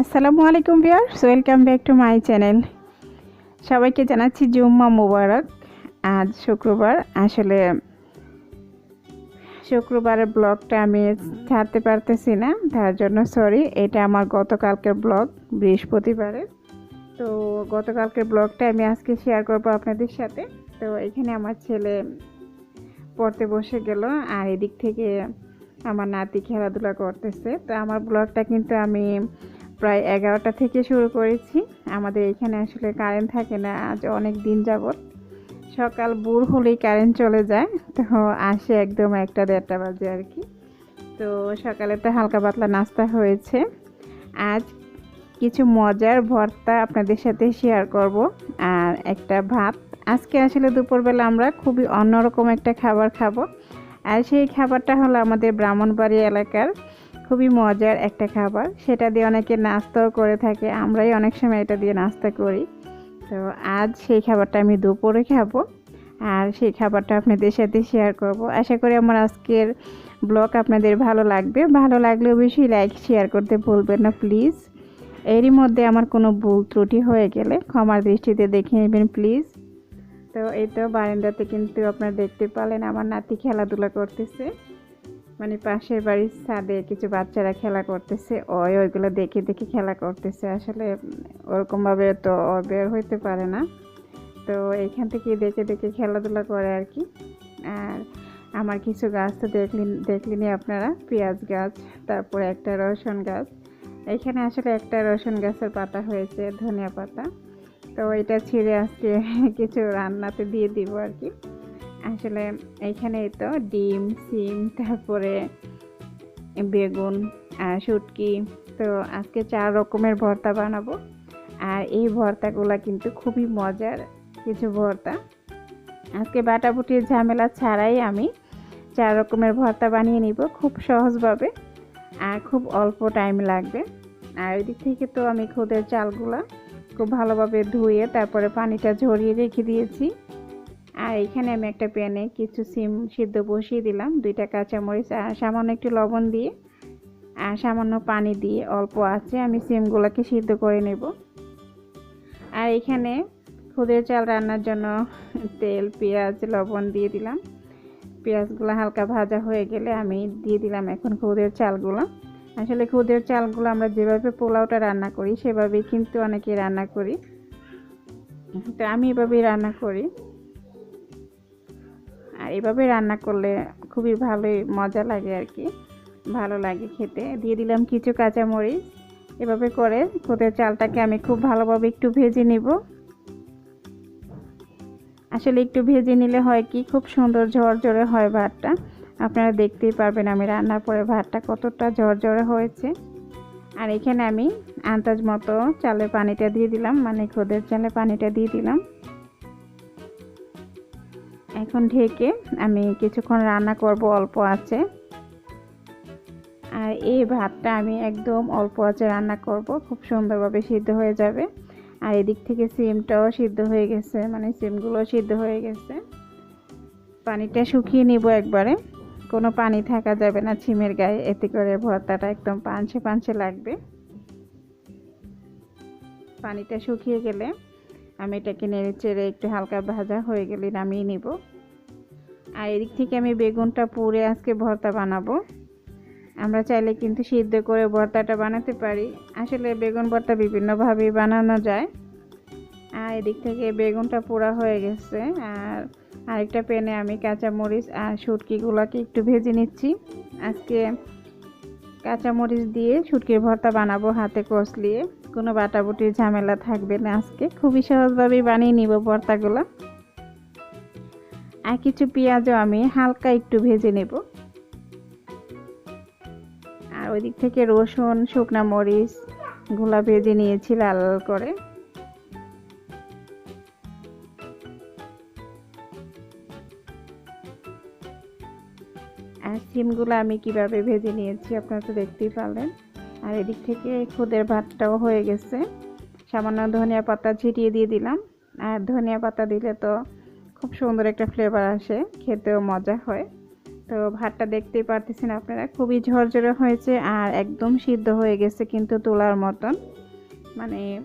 আসসালামু আলাইকুম viewers, welcome back to my channel. সবাইকে জানাচ্ছি জুম্মা মুবারক। আজ শুক্রবার, আসলে শুক্রবারের ব্লগটা আমি ছাড়তে পারতেছি না, তার জন্য সরি এটা আমার গতকালকের ব্লগ বৃহস্পতিবারের তো গতকালকের ব্লগটা আমি আজকে শেয়ার করব আপনাদের সাথে। তো এখানে আমার ছেলে পড়তে বসে গেল, আর এদিক থেকে আমার নাতি খেলাধুলা করতেছে। তো আমার ব্লগটা কিন্তু আমি প্রায় এগারোটা থেকে শুরু করেছি। আমাদের এখানে আসলে কারেন্ট থাকে না, আজ অনেক দিন যাবত সকাল ভোর হলেই কারেন্ট চলে যায়, তো আসে একদম একটা দেড়টা বাজে আর কি। তো সকালে তো হালকা পাতলা নাস্তা হয়েছে। আজ কিছু মজার ভর্তা আপনাদের সাথে শেয়ার করব, আর একটা ভাত। আজকে আসলে দুপুরবেলা আমরা খুবই অন্যরকম একটা খাবার খাব, আর সেই খাবারটা হলো আমাদের ব্রাহ্মণবাড়ি এলাকার খুবই মজার একটা খাবার। সেটা দিয়ে অনেকে নাস্তাও করে থাকে। আমরাই অনেক সময় এটা দিয়ে নাস্তা করি। তো আজ সেই খাবারটা আমি দুপুরে খাব। আর সেই খাবারটা আপনাদের সাথে শেয়ার করব। আশা করি আমার আজকের ব্লগ আপনাদের ভালো লাগবে। ভালো লাগলে অবশ্যই লাইক শেয়ার করতে ভুলবেন না প্লিজ এরই মধ্যে আমার কোনো ভুল ত্রুটি হয়ে গেলে ক্ষমার দৃষ্টিতে দেখে নেবেন প্লিজ তো এই তো বারান্দাতে কিন্তু আপনারা দেখতে পেলেন আমার নাতি খেলাধুলা করতেছে। মানে পাশের বাড়ির ছাদে কিছু বাচ্চারা খেলা করতেছে, ওই ওইগুলো দেখে দেখে খেলা করতেছে। আসলে ওরকমভাবে তো বের হইতে পারে না। তো এইখান থেকে দেখে দেখে খেলাধুলা করে আর কি। আর আমার কিছু গাছ তো দেখলেন দেখলেনি আপনারা, পেঁয়াজ গাছ, তারপরে একটা রসুন গাছ। এখানে আসলে একটা রসুন গাছের পাতা হয়েছে, ধনিয়া পাতা। তো এটা ছিঁড়ে আজকে কিছু রান্নাতে দিয়ে দিব আর কি। আসলে এইখানে তো ডিম, সিম, তারপরে বেগুন শুটকি। তো আজকে চার রকমের ভর্তা বানাবো। আর এই ভর্তাগুলো কিন্তু খুবই মজার কিছু ভর্তা। আজকে বাটাবুটির ঝামেলা ছাড়াই আমি চার রকমের ভর্তা বানিয়ে নিব খুব সহজভাবে আর খুব অল্প টাইম লাগবে। আর ওই দিক থেকে তো আমি খুদের চালগুলা খুব ভালোভাবে ধুয়ে তারপরে পানিটা ঝরিয়ে রেখে দিয়েছি। আর এখানে আমি একটা প্যানে কিছু সিম সিদ্ধ বসিয়ে দিলাম। দুইটা কাঁচামরিচ আর সামান্য একটু লবণ দিয়ে আর সামান্য পানি দিয়ে অল্প আছে, আমি সিমগুলোকে সিদ্ধ করে নেব। আর এখানে খুদের চাল রান্নার জন্য তেল, পেঁয়াজ, লবণ দিয়ে দিলাম। পেঁয়াজগুলো হালকা ভাজা হয়ে গেলে আমি দিয়ে দিলাম এখন খুদের চালগুলো। আসলে খুদের চালগুলো আমরা যেভাবে পোলাওটা রান্না করি, সেভাবেই কিন্তু অনেকে রান্না করি। তো আমি এভাবেই রান্না করি। আর এভাবে রান্না করলে খুবই ভালোই মজা লাগে আর কি। ভালো লাগে খেতে। দিয়ে দিলাম কিছু কাঁচামরিচ। এভাবে করে খুদের চালটাকে আমি খুব ভালোভাবে একটু ভেজে নিব। আসলে একটু ভেজে নিলে হয় কি, খুব সুন্দর ঝরঝরে হয় ভাতটা। আপনারা দেখতেই পারবেন আমি রান্নার পরে ভাতটা কতটা ঝরঝরে হয়েছে। আর এখানে আমি আন্দাজ মতো চালের পানিটা দিয়ে দিলাম মানে খোদের চালে পানিটা দিয়ে দিলাম। এখন ঢেকে আমি কিছুক্ষণ রান্না করব, অল্প আছে। আর এই ভাতটা আমি একদম অল্প আছে রান্না করব, খুব সুন্দরভাবে সিদ্ধ হয়ে যাবে। আর এদিক থেকে সিমটাও সিদ্ধ হয়ে গেছে মানে সিমগুলো সিদ্ধ হয়ে গেছে। পানিটা শুকিয়ে নিব একবারে। কোনো পানি থাকা যাবে না ছিমের গায়ে, এতে করে ভর্তাটা একদম পাঞ্চে পাঞ্চে লাগবে। পানিটা শুকিয়ে গেলে আমি এটাকে নেড়ে চেড়ে একটু হালকা ভাজা হয়ে গেলে নামিয়ে নিব। আর এদিক থেকে আমি বেগুনটা পুড়ে আজকে ভর্তা বানাবো। আমরা চাইলে কিন্তু সিদ্ধ করে ভর্তাটা বানাতে পারি। আসলে বেগুন ভর্তা বিভিন্নভাবেই বানানো যায়। আর এদিক থেকে বেগুনটা পোড়া হয়ে গেছে। আর আরেকটা প্যানে আমি কাঁচামরিচ আর শুটকিগুলোকে একটু ভেজে নিচ্ছি। আজকে কাঁচামরিচ দিয়ে শুটকির ভর্তা বানাবো হাতে কষলিয়ে কোনো বাটাবুটির ঝামেলা থাকবে না আজকে। খুবই সহজভাবেই বানিয়ে নিব ভর্তাগুলো। আর কিছু পেঁয়াজও আমি হালকা একটু ভেজে নেব। আর ওই দিক থেকে রসুন, শুকনা মরিচগুলা ভেজে নিয়েছি লাল লাল করে। আর সিমগুলো আমি কীভাবে ভেজে নিয়েছি আপনারা তো দেখতেই পারলেন। আর এদিক থেকে খুদের ভাতটাও হয়ে গেছে। সামান্য ধনিয়া পাতা ছিটিয়ে দিয়ে দিলাম। আর ধনিয়া পাতা দিলে তো খুব সুন্দর একটা ফ্লেভার আসে, খেতেও মজা হয়। তো ভাতটা দেখতেই পারতেছেন আপনারা, খুবই ঝরঝরে হয়েছে আর একদম সিদ্ধ হয়ে গেছে কিন্তু তোলার মতন। মানে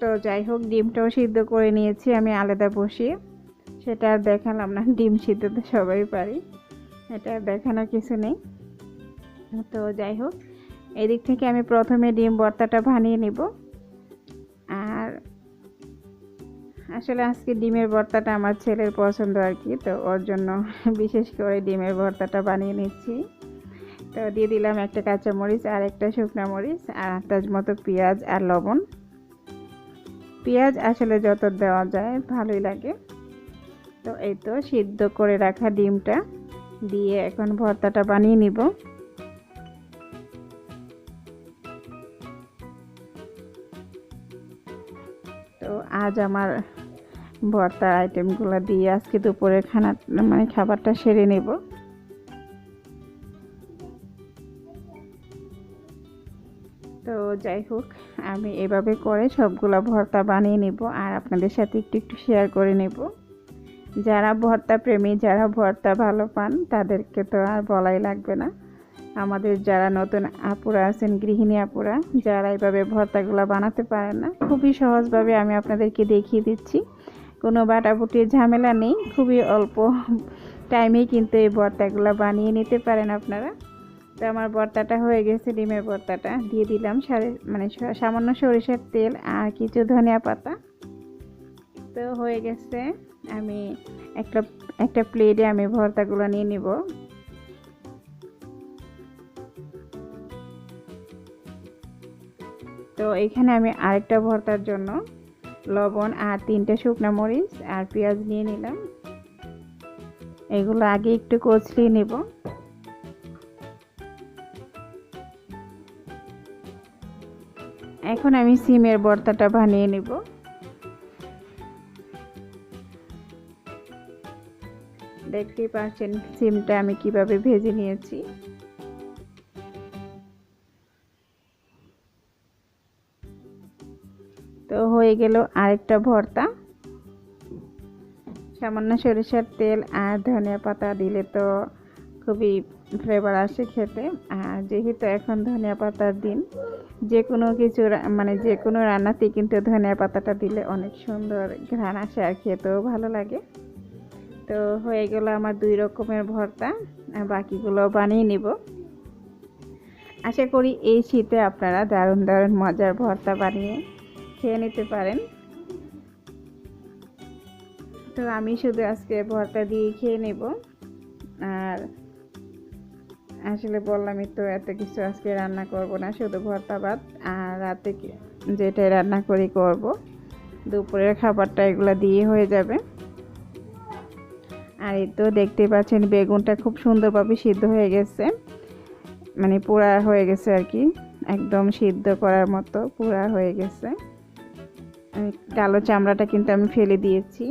তো যাই হোক, ডিমটাও সিদ্ধ করে নিয়েছি, আমি আলাদা বসিয়ে সেটা আর দেখালাম না, ডিম সিদ্ধ তো সবাই পারি। এটা আর দেখানোর কিছু নেই। তো যাই হোক, এদিক থেকে আমি প্রথমে ডিম ভর্তাটা বানিয়ে নিব। আসলে আজকে ডিমের ভর্তাটা আমার ছেলের পছন্দ আর কি, তো ওর জন্য বিশেষ করে ডিমের ভর্তাটা বানিয়ে নিচ্ছি। তো দিয়ে দিলাম একটা কাঁচা মরিচ আর একটা শুকনো মরিচ আর আন্দাজ মতো পেঁয়াজ আর লবণ। পেঁয়াজ আসলে যত দেওয়া যায় ভালোই লাগে। তো এই তো সিদ্ধ করে রাখা ডিমটা, দিয়ে এখন ভর্তাটা বানিয়ে নিব। তো আজ আমার ভর্তার আইটেমগুলো দিয়ে আজকে দুপুরে খানা মানে খাবারটা সেরে নেব। তো যাই হোক, আমি এভাবে করে সবগুলো ভর্তা বানিয়ে নেব আর আপনাদের সাথে একটু একটু শেয়ার করে নেব। যারা ভর্তা প্রেমী, যারা ভর্তা ভালো পান, তাদেরকে তো আর বলাই লাগবে না। আমাদের যারা নতুন আপুরা আছেন, গৃহিণী আপুরা, যারা এইভাবে ভর্তাগুলো বানাতে পারেন না, খুবই সহজভাবে আমি আপনাদেরকে দেখিয়ে দিচ্ছি। কোনো বাটাবুটির ঝামেলা নেই, খুবই অল্প টাইমেই কিন্তু এই ভর্তাগুলো বানিয়ে নিতে পারেন আপনারা। তো আমার ভর্তাটা হয়ে গেছে, ডিমের ভর্তাটা। দিয়ে দিলাম সারে মানে সামান্য সরিষার তেল আর কিছু ধনিয়া পাতা। তো হয়ে গেছে, আমি একটা একটা প্লেটে আমি ভর্তাগুলো নিয়ে নিব। তো এখানে আমি আরেকটা ভর্তার জন্য লবণ আর তিনটে শুকনো মরিচ আর পেঁয়াজ নিয়ে নিলাম। এগুলো আগে একটু কচলিয়ে নেব। এখন আমি সিমের ভর্তাটা বানিয়ে নেব। দেখতেই পাচ্ছেন সিমটা আমি কীভাবে ভেজে নিয়েছি। হয়ে গেল আরেকটা ভর্তা। সামান্য সরিষার তেল আর ধনিয়া পাতা দিলে তো খুবই ফ্লেভার আসে খেতে। আর যেহেতু এখন ধনিয়া পাতার দিন যে কোনো কিছু মানে যে কোনো রান্নাতে কিন্তু ধনিয়া পাতাটা দিলে অনেক সুন্দর ঘ্রাণ আসে আর খেতেও ভালো লাগে। তো হয়ে গেল আমার দুই রকমের ভর্তা বাকিগুলো বানিয়ে নিব। আশা করি এই শীতে আপনারা দারুণ দারুণ মজার ভর্তা বানিয়ে খেয়ে নিতে পারেন। তো আমি শুধু আজকে ভর্তা দিয়ে খেয়ে নেব। আর আসলে বললামই তো, এত কিছু আজকে রান্না করব না, শুধু ভর্তা ভাত আর রাতে যেটাই রান্না করি করব। দুপুরের খাবারটা এগুলো দিয়ে হয়ে যাবে। আর এই তো দেখতে পাচ্ছেন, বেগুনটা খুব সুন্দরভাবে সিদ্ধ হয়ে গেছে। মানে পোড়া হয়ে গেছে আর কি, একদম সিদ্ধ করার মতো পোড়া হয়ে গেছে। কালো চামড়াটা কিন্তু আমি ফেলে দিয়েছি।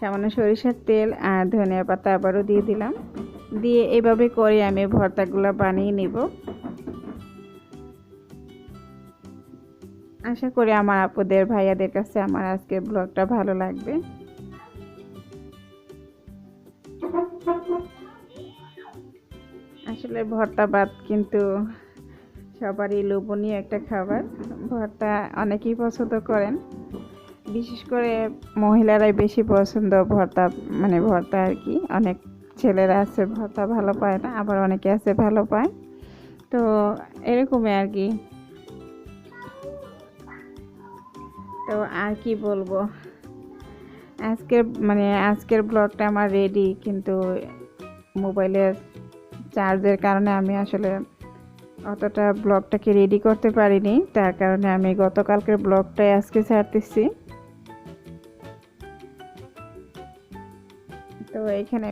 সামান্য সরিষার তেল আর ধনিয়া পাতা আবারও দিয়ে দিলাম। দিয়ে এভাবে করে আমি ভর্তাগুলো বানিয়ে নেব। আশা করি আমার আপুদের, ভাইয়াদের কাছে আমার আজকের ব্লগটা ভালো লাগবে। আসলে ভর্তা ভাত কিন্তু সবারই লোভনীয় একটা খাবার। ভর্তা অনেকেই পছন্দ করেন। বিশেষ করে মহিলারাই বেশি পছন্দ ভর্তা মানে ভর্তা আর কি। অনেক ছেলেরা আছে ভর্তা ভালো পায় না, আবার অনেকে আছে ভালো পায়। তো এরকমই আর কি। তো আর কি বলব? আজকের মানে আজকের ব্লগটা আমার রেডি কিন্তু মোবাইলের চার্জের কারণে আমি আসলে অতটা ব্লগটাকে রেডি করতে পারিনি, তার কারণে আমি গতকালকের ব্লগটাই আজকে ছাড়তেছি তো এখানে,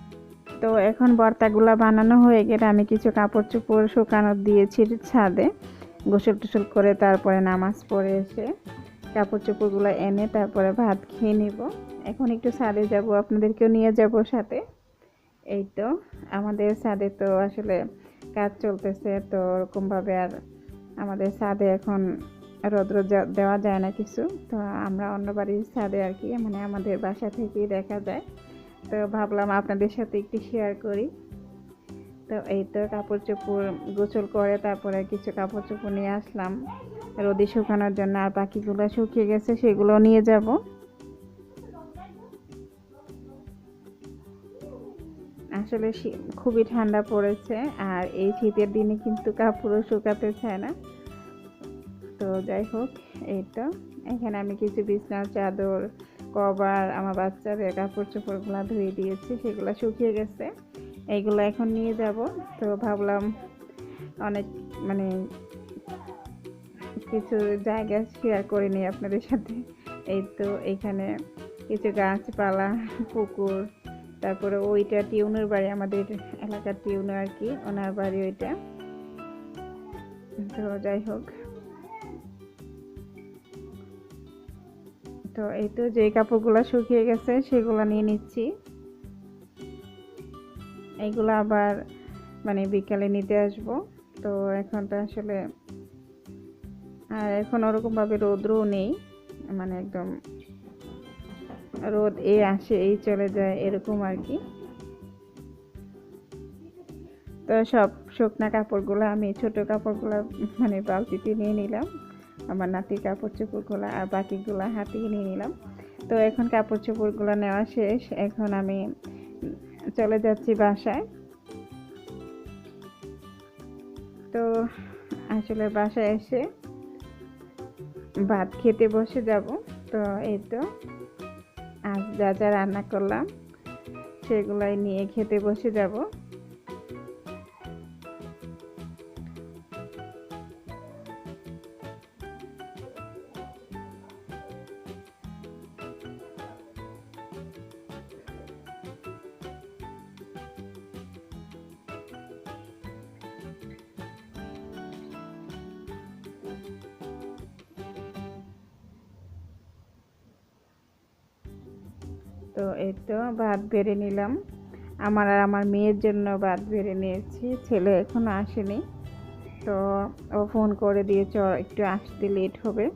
তো এখন বর্তাগুলা বানানো হয়ে গেলে আমি কিছু কাপড় চোপড় শুকানো দিয়েছি ছাদে। গোসল টোসল করে তারপরে নামাজ পড়ে এসে কাপড় চোপড়গুলো এনে তারপরে ভাত খেয়ে নিব। এখন একটু ছাদে যাব, আপনাদেরকেও নিয়ে যাব সাথে। এই তো, আমাদের ছাদে তো আসলে কাজ চলতেছে, তো ওরকমভাবে আর আমাদের ছাদে এখন রৌদ্র দেওয়া যায় না কিছু। তো আমরা অন্য বাড়ির ছাদে আর কি মানে আমাদের বাসা থেকেই দেখা যায়। তো ভাবলাম আপনাদের সাথে একটু শেয়ার করি। তো এই তো কাপড় চোপড় গোসল করে তারপরে কিছু কাপড় চোপড় নিয়ে আসলাম। রোদে শুকানোর জন্য আর বাকিগুলো শুকিয়ে গেছে, সেগুলো নিয়ে যাব। আসলে খুবই ঠান্ডা পড়েছে আর এই শীতের দিনে কিন্তু কাপড়ও শুকাতে চায় না। তো যাই হোক, এই তো। এখানে আমি কিছু বিছনার চাদর, কভার, আমার বাচ্চাদের কাপড় চোপড়গুলো ধুয়ে দিয়েছি, সেগুলো শুকিয়ে গেছে। এইগুলো এখন নিয়ে যাব। তো ভাবলাম অনেক মানে কিছু জায়গা শেয়ার করে নিই আপনাদের সাথে। এই তো এখানে কিছু গাছপালা, পুকুর তারপরে ওইটা টিউনের বাড়ি, আমাদের এলাকার টিউনে আর কি, ওনার বাড়ি ওইটা। তো যাই হোক। তো এই তো যে কাপড়গুলো শুকিয়ে গেছে, সেগুলো নিয়ে নিচ্ছি। এইগুলো আবার মানে বিকালে নিতে আসব। তো এখন তো আসলে আর এখন ওরকমভাবে রোদ্রও নেই মানে একদম রোদ এই আসে, এই চলে যায়, এরকম আর কি। তো সব শুকনা কাপড়গুলো আমি, ছোট কাপড়গুলো মানে বালতিতে নিয়ে নিলাম। আমার নাতির কাপড় চোপড়গুলো আর বাকিগুলো হাতে নিয়ে নিলাম। তো এখন কাপড় চোপড়গুলো নেওয়া শেষ। এখন আমি চলে যাচ্ছি বাসায়। তো আসলে বাসায় এসে ভাত খেতে বসে যাব। তো এই তো। যা যা রান্না করলাম সেগুলাই নিয়ে খেতে বসে যাব। তো এই তো ভাত বেড়ে নিলাম। আমার আর আমার মেয়ের জন্য ভাত বেড়ে নিয়েছি, ছেলে এখনও আসেনি। তো ও ফোন করে দিয়েছে একটু আসতে লেট হবে।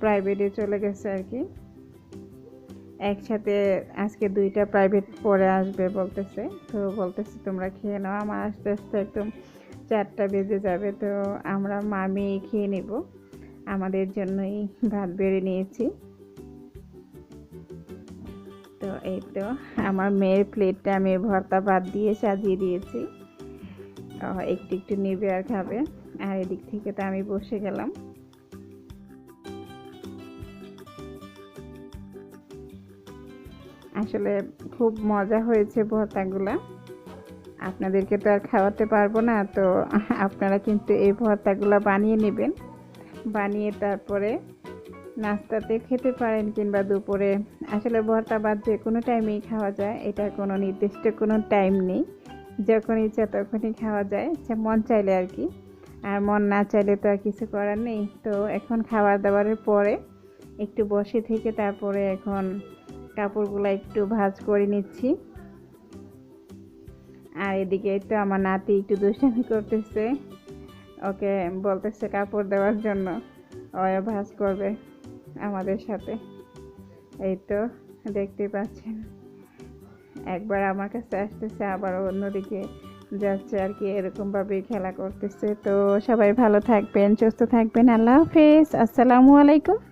প্রাইভেটে চলে গেছে আর কি। একসাথে আজকে দুইটা প্রাইভেট পরে আসবে বলতেছে। তো বলতেছে, তোমরা খেয়ে নাও, আমার আস্তে আস্তে একদম চারটা বেজে যাবে। তো আমরা মা মেয়ে খেয়ে নেব। আমাদের জন্যই ভাত বেড়ে নিয়েছি। এই তো আমার মেয়ের প্লেটটা আমি ভর্তা ভাত দিয়ে সাজিয়ে দিয়েছি। একটু একটু নেবে আর খাবে। আর এদিক থেকে তো আমি বসে গেলাম। আসলে খুব মজা হয়েছে ভর্তাগুলা। আপনাদেরকে তো আর খাওয়াতে পারব না, তো আপনারা কিন্তু এই ভর্তাগুলা বানিয়ে নেবেন। বানিয়ে তারপরে নাস্তাতে খেতে পারেন কিংবা দুপুরে। আসলে ভর্তা বাদ যে কোনো টাইমেই খাওয়া যায়, এটার কোনো নির্দিষ্ট কোনো টাইম নেই। যখন ইচ্ছা তখনই খাওয়া যায় আচ্ছা মন চাইলে আর কি। আর মন না চাইলে তো আর কিছু করার নেই। তো এখন খাবার দাবারের পরে একটু বসে থেকে তারপরে এখন কাপড়গুলো একটু ভাঁজ করে নিচ্ছি। আর এদিকে তো আমার নাতি একটু দুষ্টামি করতেছে। ওকে বলতেছে কাপড় দেওয়ার জন্য। ও ভাঁজ করবে। আমাদের সাথে। এই তো দেখতে পাচ্ছেন। একবার আমার কাছে আসতেছে, আবার অন্যদিকে যাচ্ছে আর কি এরকমভাবে খেলা করতেছে। তো সবাই ভালো থাকবেন, সুস্থ থাকবেন। আল্লাহ হাফিজ। আসসালামু আলাইকুম।